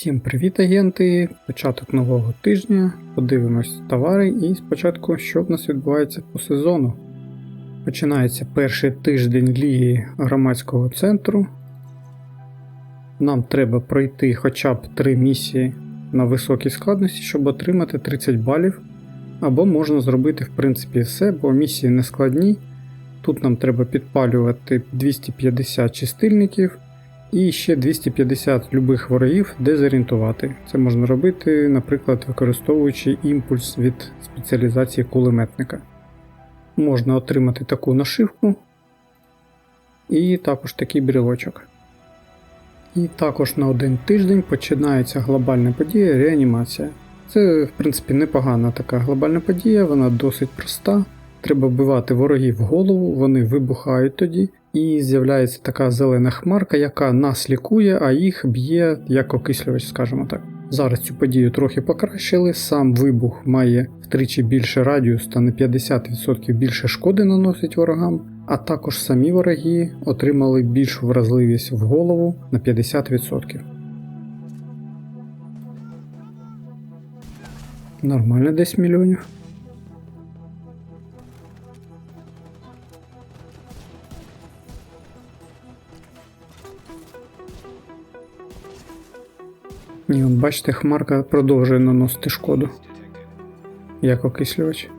Всім привіт, агенти! Початок нового тижня. Подивимось товари і спочатку, що в нас відбувається по сезону. Починається перший тиждень ліги громадського центру. Нам треба пройти хоча б 3 місії на високій складності, щоб отримати 30 балів. Або можна зробити в принципі все, бо місії не складні. Тут нам треба підпалювати 250 чистильників. І ще 250 любих ворогів дезорієнтувати. Це можна робити, наприклад, використовуючи імпульс від спеціалізації кулеметника. Можна отримати таку нашивку і також такий брілочок. І також на один тиждень починається глобальна подія реанімація. Це, в принципі, непогана така глобальна подія, вона досить проста. Треба вбивати ворогів в голову, вони вибухають тоді, і з'являється така зелена хмарка, яка нас лікує, а їх б'є як окислювач, скажімо так. Зараз цю подію трохи покращили. Сам вибух має втричі більше радіус та на 50% більше шкоди наносить ворогам, а також самі вороги отримали більшу вразливість в голову на 50%. Нормально 10 мільйонів. Ні, от бачите, хмарка продовжує наносити шкоду. Як окислювач.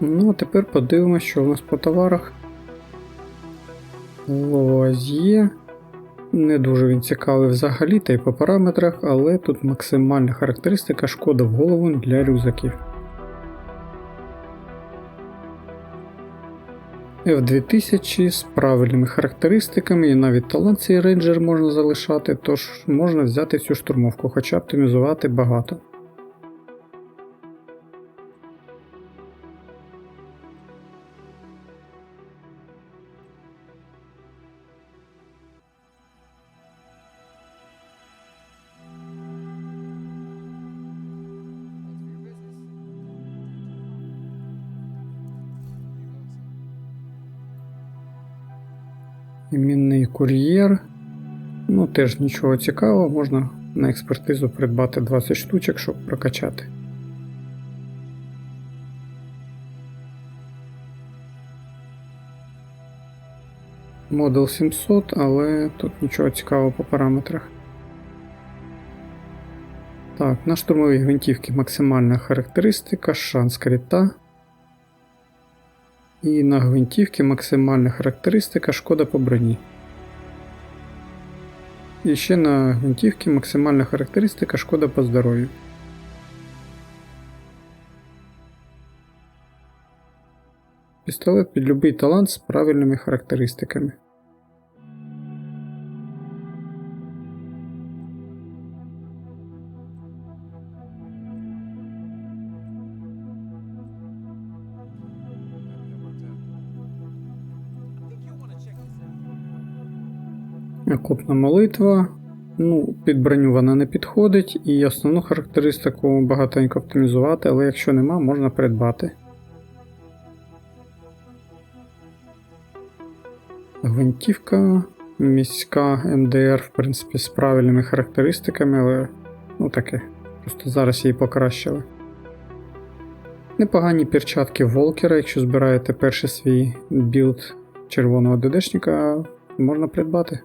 Ну, а тепер подивимося, що у нас по товарах. Лозє. Не дуже він цікавий взагалі та й по параметрах, але тут максимальна характеристика шкода в голову для рюкзаків. F2000 з правильними характеристиками і навіть талант цей рейнджер можна залишати, тож можна взяти цю штурмовку, хоча оптимізувати багато. Мінний кур'єр. Ну, теж нічого цікавого, можна на експертизу придбати 20 штучок, щоб прокачати. Модел 700, але тут нічого цікавого по параметрах. Так, на штурмовій гвинтівці максимальна характеристика, шанс крита. І на гвинтівки максимальна характеристика шкода по броні. І ще на гвинтівки максимальна характеристика шкода по здоров'ю. Пістолет під будь-який талант з правильними характеристиками. Окопна молитва. Ну, під броню вона не підходить, і основну характеристику багатенько оптимізувати, але якщо нема, можна придбати. Гвинтівка, міська МДР, в принципі, з правильними характеристиками, але ну таке. Просто зараз її покращили. Непогані перчатки Волкера, якщо збираєте перший свій білд червоного ДДшника, можна придбати.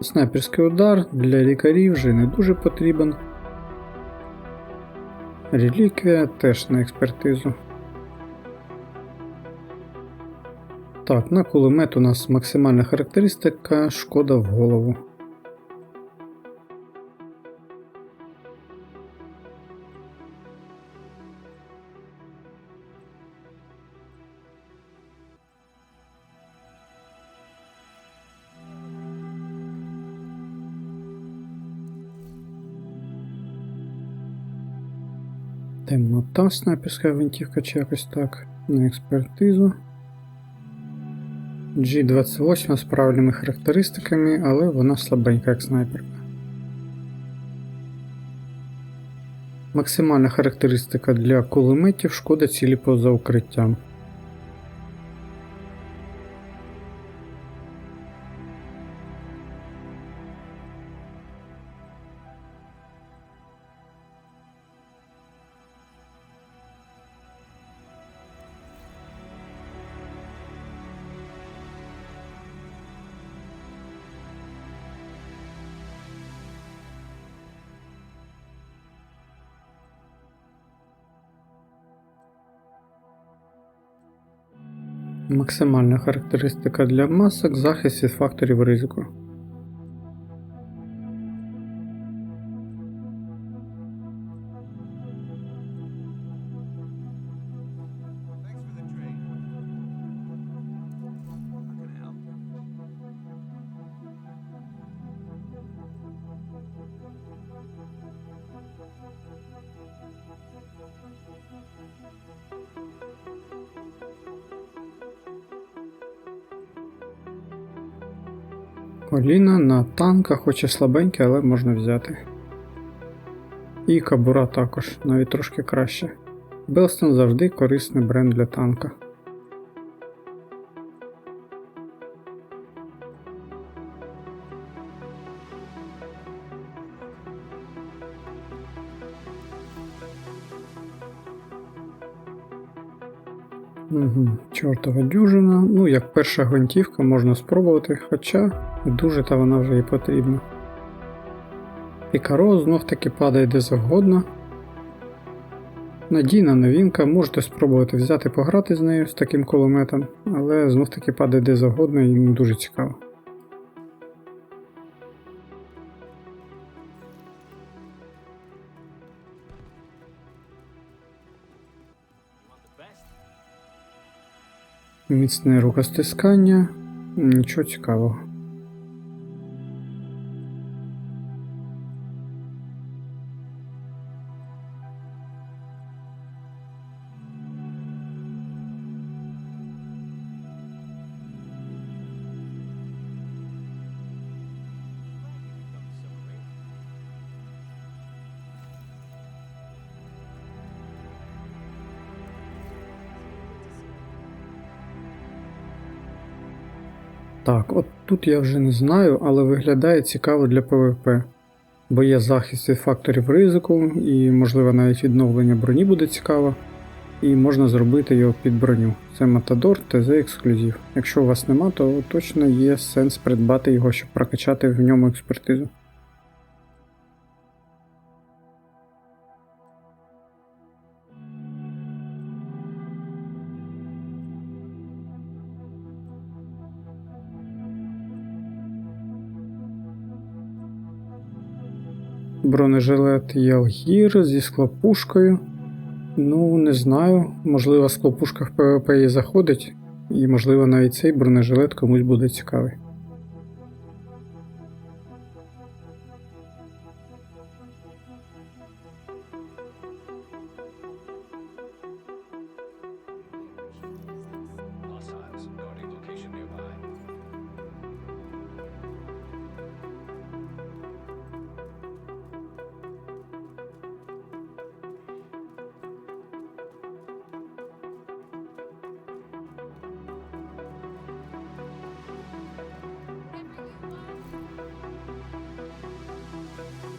Снайперський удар для лікарів вже не дуже потрібен. Реліквія теж на експертизу. Так, на кулемет у нас максимальна характеристика шкода в голову. Темнота, снайперська гвинтівка чи якось так. На експертизу. G28 з правильними характеристиками, але вона слабенька як снайперка. Максимальна характеристика для кулеметів шкода цілі поза укриттям. Максимальна характеристика для масок захист від факторів ризику. Коліна на танка, хоч і слабеньке, але можна взяти. І кабура також, навіть трошки краще. Белстон завжди корисний бренд для танка. Чортова дюжина. Ну, як перша гвинтівка можна спробувати, хоча дуже та вона вже і потрібна. Пікаро знов таки падає де завгодно. Надійна новинка, можете спробувати взяти пограти з нею з таким кулеметом, але знов таки падає де завгодно і не дуже цікаво. Міцне рукостискання, нічого цікавого. Так, от тут я вже не знаю, але виглядає цікаво для ПВП, бо є захист від факторів ризику, і, можливо, навіть відновлення броні буде цікаво, і можна зробити його під броню. Це Матадор ТЗ ексклюзив. Якщо у вас нема, то точно є сенс придбати його, щоб прокачати в ньому експертизу. Бронежилет Ялгір зі склопушкою. Ну, не знаю. Можливо, склопушка в ПВП і заходить, і можливо навіть цей бронежилет комусь буде цікавий.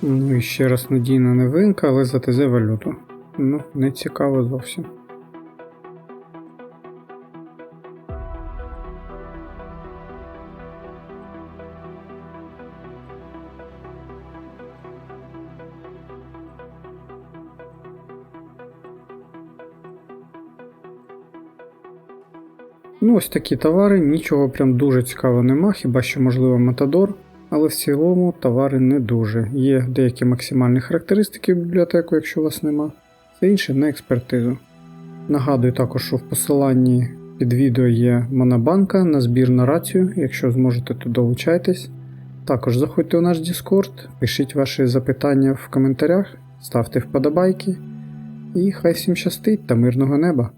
Ну і ще раз надійна новинка, але за ТЗ валюту. Ну, не цікаво зовсім. Ну, ось такі товари, нічого прям дуже цікавого нема, хіба що можливо Матадор, але в цілому товари не дуже. Є деякі максимальні характеристики в бібліотеку, якщо у вас нема, це інше на експертизу. Нагадую також, що в посиланні під відео є монобанка на збір на рацію, якщо зможете, то долучайтесь. Також заходьте у наш Discord, пишіть ваші запитання в коментарях, ставте вподобайки. і хай всім щастить та мирного неба.